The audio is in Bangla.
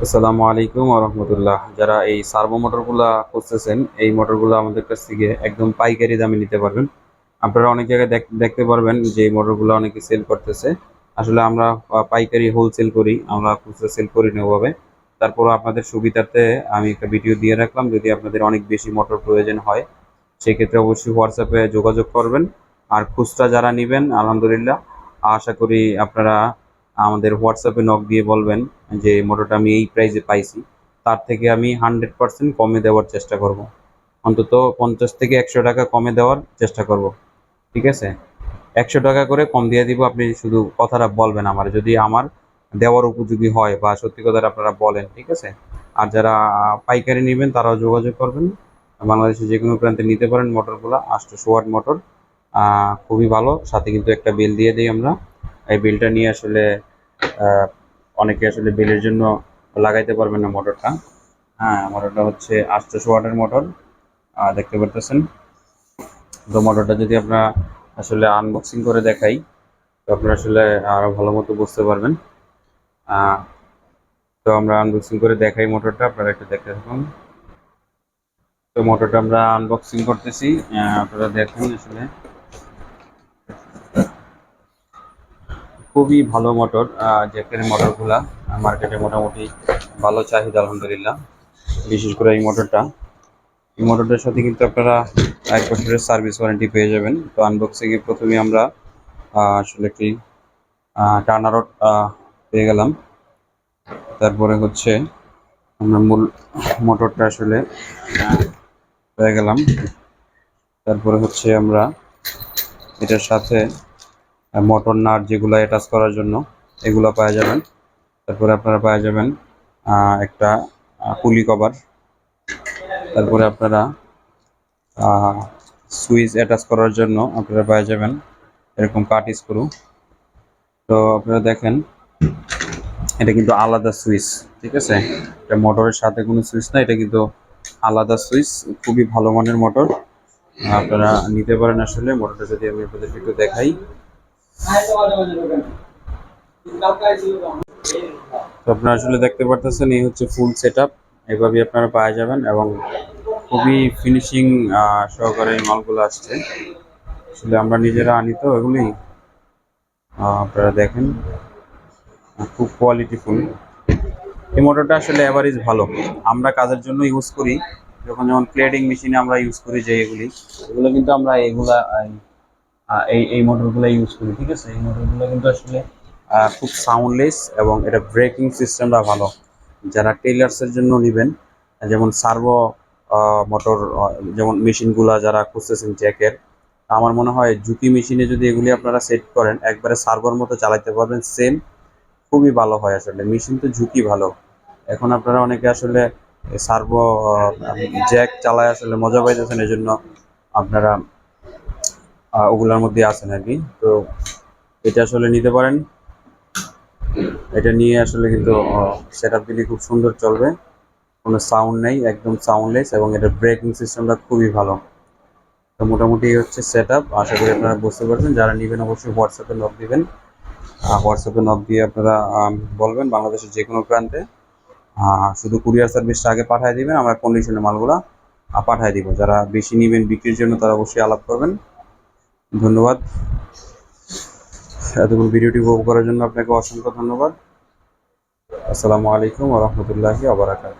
আসসালামু আলাইকুম রহমতুল্লাহ যারা এই সার্ভো মোটরগুলা খুঁজতেছেন, এই মোটরগুলো আমাদের কাছ থেকে একদম পাইকারি দামে নিতে পারবেন। আপনারা অনেক জায়গায় দেখ- দেখতে পারবেন যে এই মোটরগুলো অনেকে সেল করতেছে। আসলে আমরা পাইকারি হোলসেল করি, আমরা খুচরা সেল করি না ওভাবে। তারপর আপনাদের সুবিধার্থে আমি একটা ভিডিও দিয়ে রাখলাম, যদি আপনাদের অনেক বেশি মোটর প্রয়োজন হয়, সেক্ষেত্রে অবশ্যই হোয়াটসঅ্যাপে যোগাযোগ করবেন। আর খুচরা যারা নেবেন, আলহামদুলিল্লাহ। আশা করি আপনারা আমাদের হোয়াটসঅ্যাপে নক দিয়ে বলবেন যে, মোটরটা আমি এই প্রাইসে পাইছি। তার থেকে আমি হান্ড্রেড পার্সেন্ট কমে দেওয়ার চেষ্টা করব। অন্তত পঞ্চাশ থেকে একশো টাকা কমে দেওয়ার চেষ্টা করব। ঠিক আছে? একশো টাকা করে কম দিয়ে দিব, আপনি শুধু কথাটা বলবেন আমার। যদি আমার দেওয়ার উপযোগী হয় বা সত্যি কথাটা আপনারা বলেন, ঠিক আছে? আর যারা পাইকারি নেবেন, তারাও যোগাযোগ করবেন। বাংলাদেশের যে কোনো প্রান্তে নিতে পারেন মোটরগুলো আটশো ওয়াট মোটর। খুবই ভালো। সাথে কিন্তু একটা বিল দিয়ে দিই আমরা। এই বিলটা নিয়ে আসলে অনেকে আসলে বিলের জন্য লাগাইতে পারবেন না মোটরটা। হ্যাঁ মোটরটা হচ্ছে আটশোশো ওয়াটের মোটর দেখতে পারতেছেন। তো মোটরটা যদি আপনারা আসলে আনবক্সিং করে দেখাই, তো আপনারা আসলে আরও ভালো মতো বুঝতে পারবেন। তো আমরা আনবক্সিং করে দেখাই মোটরটা, আপনারা একটু দেখতে থাকুন। তো মোটরটা আমরা আনবক্সিং করতেছি আপনারা দেখেন আসলে। খুবই ভালো মোটর জ্যাকের মোটরগুলা মার্কেটে মোটামুটি ভালো চাহিদা, আলহামদুলিল্লাহ। বিশেষ করে এই মোটরটা এই মোটরটার সাথে কিন্তু আপনারা এক বছরের সার্ভিস ওয়ারেন্টি পেয়ে যাবেন। তো আনবক্সিং এ প্রথমে আমরা আসলে একটি টার্নারট পেয়ে গেলাম। তারপরে হচ্ছে আমরা মূল মোটরটা আসলে পেয়ে গেলাম। তারপরে হচ্ছে আমরা এটার সাথে মোটর নাট যেগুলো অ্যাটাচ করার জন্য, এগুলো পাওয়া যাবেন। তারপরে আপনারা পাওয়া যাবেন একটা পুলি কভার। তারপরে আপনারা সুইচ অ্যাটাচ করার জন্য আপনারা পাওয়া যাবেন এরকম কাট স্ক্রু। তো আপনারা দেখেন, এটা কিন্তু আলাদা সুইচ, ঠিক আছে? এটা মোটরের সাথে কোনো সুইচ না, এটা কিন্তু আলাদা সুইচ, খুবই ভালো মানের মোটর। আপনারা নিতে পারেন আসলে, মোটরটা যদি আমি আপনাদেরকে একটু দেখাই। তো আপনারা আসলে দেখতে পারতেছেন, এই হচ্ছে ফুল সেট আপ এভাবে আপনারা পাওয়া যাবেন এবং খুবই ফিনিশিং সহকারে এই মালগুলো আসছে। আসলে আমরা নিজেরা আনি তো এগুলি। আপনারা দেখেন, খুব কোয়ালিটিফুল এই মোটরটা আসলে অ্যাভারেজ ভালো। আমরা কাজের জন্য ইউজ করি। যখন যেমন ক্লেডিং মেশিনে আমরা ইউজ করি যে এগুলি, এগুলো কিন্তু আমরা এগুলা এই- এই মোটরগুলো ইউজ করি, ঠিক আছে? এই মোটরগুলো কিন্তু আসলে খুব সাউন্ডলেস এবং এটা ব্রেকিং সিস্টেমটা ভালো। যারা টেইলার্সের জন্য নেবেন, যেমন সার্ভো মোটর যেমন মেশিনগুলো যারা খুঁজতেছেন জ্যাকের আমার মনে হয় ঝুঁকি মেশিনে যদি এগুলি আপনারা সেট করেন, একবারে সার্ভোর মতো চালাতে পারবেন সেম খুবই ভালো হয় আসলে। মেশিন তো ঝুঁকি ভালো। এখন আপনারা অনেকে আসলে সার্ভো জ্যাক চালায় আসলে মজা পাইতেছেন এই জন্য আপনারা ওগুলোর মধ্যে আছেন আর কি। তো এটা আসলে নিতে পারেন। এটা নিয়ে আসলে কিন্তু সেট আপ দিলে খুব সুন্দর চলবে। কোনো সাউন্ড নেই, একদম সাউন্ডলেস এবং এটার ব্রেকিং সিস্টেমটা খুবই ভালো। তো মোটামুটি হচ্ছে সেট আপ আশা করি আপনারা বুঝতে পারছেন। যারা নেবেন অবশ্যই হোয়াটসঅ্যাপে নক দিবেন। হোয়াটসঅ্যাপে নক দিয়ে আপনারা বলবেন বাংলাদেশের যে কোনো প্রান্তে শুধু কুরিয়ার সার্ভিসটা আগে পাঠিয়ে দিবেন, আমরা কন্ডিশনে মালগুলা পাঠিয়ে দিব। যারা বেশি নেবেন বিক্রির জন্য তারা অবশ্যই আলাপ করবেন। ধন্যবাদ। এতক্ষণ ভিডিওটি উপভোগ করার জন্য আপনাকে অসংখ্য ধন্যবাদ। আসসালামু আলাইকুম রহমতুল্লাহি আবরাকাত